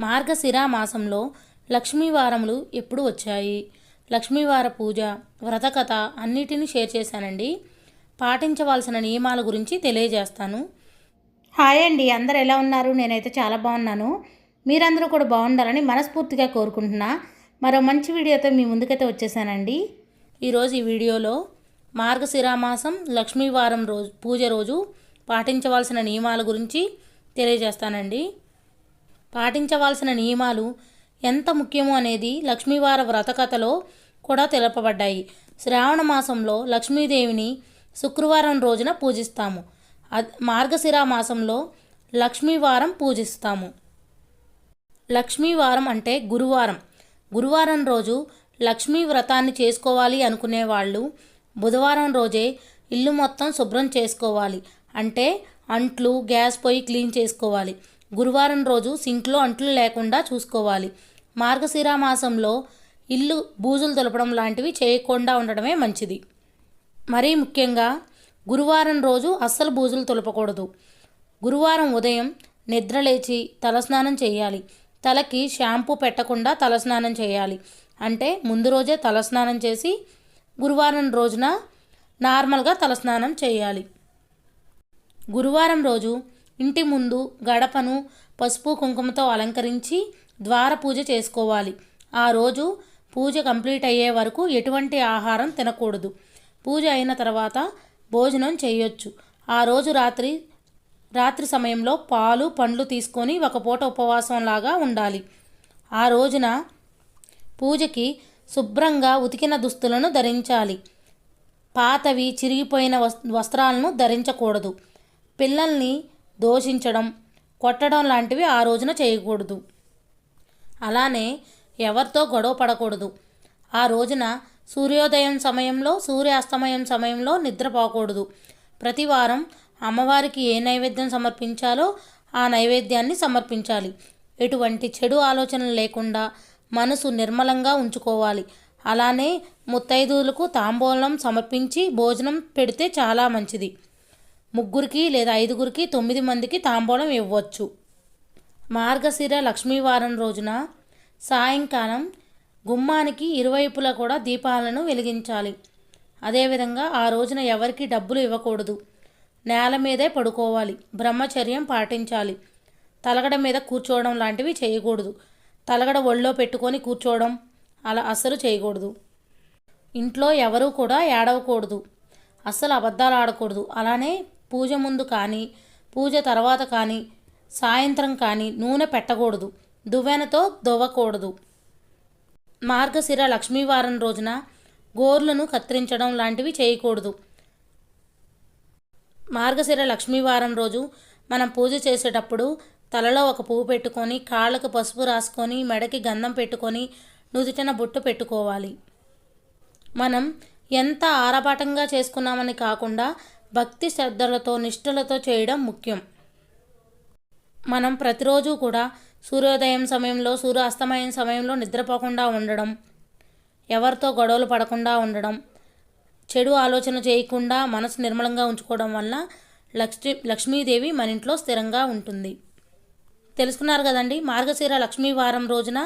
మార్గశిర మాసంలో లక్ష్మీవారములు ఎప్పుడు వచ్చాయి? లక్ష్మీవార పూజ వ్రతకథ అన్నిటినీ షేర్ చేశానండి. పాటించవలసిన నియమాల గురించి తెలియజేస్తాను. హాయ్ అండి. అందరు ఎలా ఉన్నారు? నేనైతే చాలా బాగున్నాను. మీరందరూ కూడా బాగుండాలని మనస్ఫూర్తిగా కోరుకుంటున్నా. మరో మంచి వీడియోతో మీ ముందుకైతే వచ్చేసానండి. ఈరోజు ఈ వీడియోలో మార్గశిరామాసం లక్ష్మీవారం రోజు పూజ రోజు పాటించవలసిన నియమాల గురించి తెలియజేస్తానండి. పాటించవలసిన నియమాలు ఎంత ముఖ్యమో అనేది లక్ష్మీవార వ్రతకథలో కూడా తెలుపబడ్డాయి. శ్రావణ మాసంలో లక్ష్మీదేవిని శుక్రవారం రోజున పూజిస్తాము. అద్- మార్గశిర మాసంలో లక్ష్మీవారం పూజిస్తాము. లక్ష్మీవారం అంటే గురువారం. గురువారం రోజు లక్ష్మీ వ్రతాన్ని చేసుకోవాలి అనుకునే వాళ్ళు బుధవారం రోజే ఇల్లు మొత్తం శుభ్రం చేసుకోవాలి. అంటే అంట్లు గ్యాస్ పొయ్యి క్లీన్ చేసుకోవాలి. గురువారం రోజు సింక్లో అంట్లు లేకుండా చూసుకోవాలి. మార్గశిర మాసంలో ఇల్లు బూజులు తొలపడం లాంటివి చేయకుండా ఉండడమే మంచిది. మరీ ముఖ్యంగా గురువారం రోజు అస్సలు బూజులు తులపకూడదు. గురువారం ఉదయం నిద్రలేచి తలస్నానం చేయాలి. తలకి షాంపూ పెట్టకుండా తలస్నానం చేయాలి. అంటే ముందు రోజే తలస్నానం చేసి గురువారం రోజున నార్మల్గా తలస్నానం చేయాలి. గురువారం రోజు ఇంటి ముందు గడపను పసుపు కుంకుమతో అలంకరించి ద్వార పూజ చేసుకోవాలి. ఆ రోజు పూజ కంప్లీట్ అయ్యే వరకు ఎటువంటి ఆహారం తినకూడదు. పూజ అయిన తర్వాత భోజనం చేయొచ్చు. ఆ రోజు రాత్రి రాత్రి సమయంలో పాలు పండ్లు తీసుకొని ఒక పూట ఉపవాసం లాగా ఉండాలి. ఆ రోజున పూజకి శుభ్రంగా ఉతికిన దుస్తులను ధరించాలి. పాతవి చిరిగిపోయిన వస్ వస్త్రాలను ధరించకూడదు. పిల్లల్ని దోషించడం కొట్టడం లాంటివి ఆ రోజున చేయకూడదు. అలానే ఎవరితో గొడవ పడకూడదు. ఆ రోజున సూర్యోదయం సమయంలో సూర్యాస్తమయం సమయంలో నిద్రపోకూడదు ప్రతి వారం అమ్మవారికి ఏ నైవేద్యం సమర్పించాలో ఆ నైవేద్యాన్ని సమర్పించాలి. ఎటువంటి చెడు ఆలోచనలు లేకుండా మనసు నిర్మలంగా ఉంచుకోవాలి. అలానే ముత్తైదువులకు తాంబూలం సమర్పించి భోజనం పెడితే చాలా మంచిది. ముగ్గురికి లేదా ఐదుగురికి తొమ్మిది మందికి తాంబూలం ఇవ్వచ్చు. మార్గశిర లక్ష్మీవారం రోజున సాయంకాలం గుమ్మానికి ఇరువైపులా కూడా దీపాలను వెలిగించాలి. అదేవిధంగా ఆ రోజున ఎవరికి డబ్బులు ఇవ్వకూడదు. నేల మీదే పడుకోవాలి. బ్రహ్మచర్యం పాటించాలి. తలగడ మీద కూర్చోవడం లాంటివి చేయకూడదు. తలగడ ఒళ్ళో పెట్టుకొని కూర్చోవడం అలా అస్సలు చేయకూడదు. ఇంట్లో ఎవరూ కూడా ఏడవకూడదు. అస్సలు అబద్ధాలు ఆడకూడదు. అలానే పూజ ముందు కానీ పూజ తర్వాత కానీ సాయంత్రం కానీ నూనె పెట్టకూడదు. దువ్వెనతో దువ్వకూడదు. మార్గశిర లక్ష్మీవారం రోజున గోర్లను కత్తిరించడం లాంటివి చేయకూడదు. మార్గశిర లక్ష్మీవారం రోజు మనం పూజ చేసేటప్పుడు తలలో ఒక పువ్వు పెట్టుకొని కాళ్ళకు పసుపు రాసుకొని మెడకి గంధం పెట్టుకొని నుదుటిన బొట్టు పెట్టుకోవాలి. మనం ఎంత ఆరబాటంగా చేసుకున్నామని కాకుండా భక్తి శ్రద్ధలతో నిష్ఠలతో చేయడం ముఖ్యం. మనం ప్రతిరోజు కూడా సూర్యోదయం సమయంలో సూర్యాస్తమయం సమయంలో నిద్రపోకుండా ఉండడం ఎవరితో గొడవలు పడకుండా ఉండడం చెడు ఆలోచన చేయకుండా మనసు నిర్మలంగా ఉంచుకోవడం వల్ల లక్ష్మీ లక్ష్మీదేవి మన ఇంట్లో స్థిరంగా ఉంటుంది. తెలుసుకున్నారు కదండి మార్గశిర లక్ష్మీవారం రోజున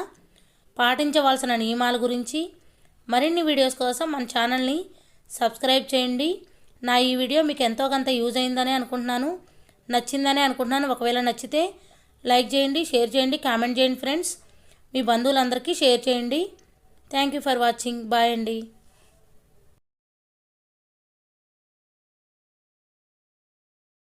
పాటించవలసిన నియమాల గురించి. మరిన్ని వీడియోస్ కోసం మన ఛానల్ని సబ్స్క్రైబ్ చేయండి. నా ఈ వీడియో మీకు ఎంతో కొంత యూజ్ అయిందని అనుకుంటున్నాను. నచ్చిందని అనుకుంటున్నాను. ఒకవేళ నచ్చితే లైక్ చేయండి షేర్ చేయండి కామెంట్ చేయండి ఫ్రెండ్స్. మీ బంధువులందరికీ షేర్ చేయండి. Thank you for watching. Bye అండి.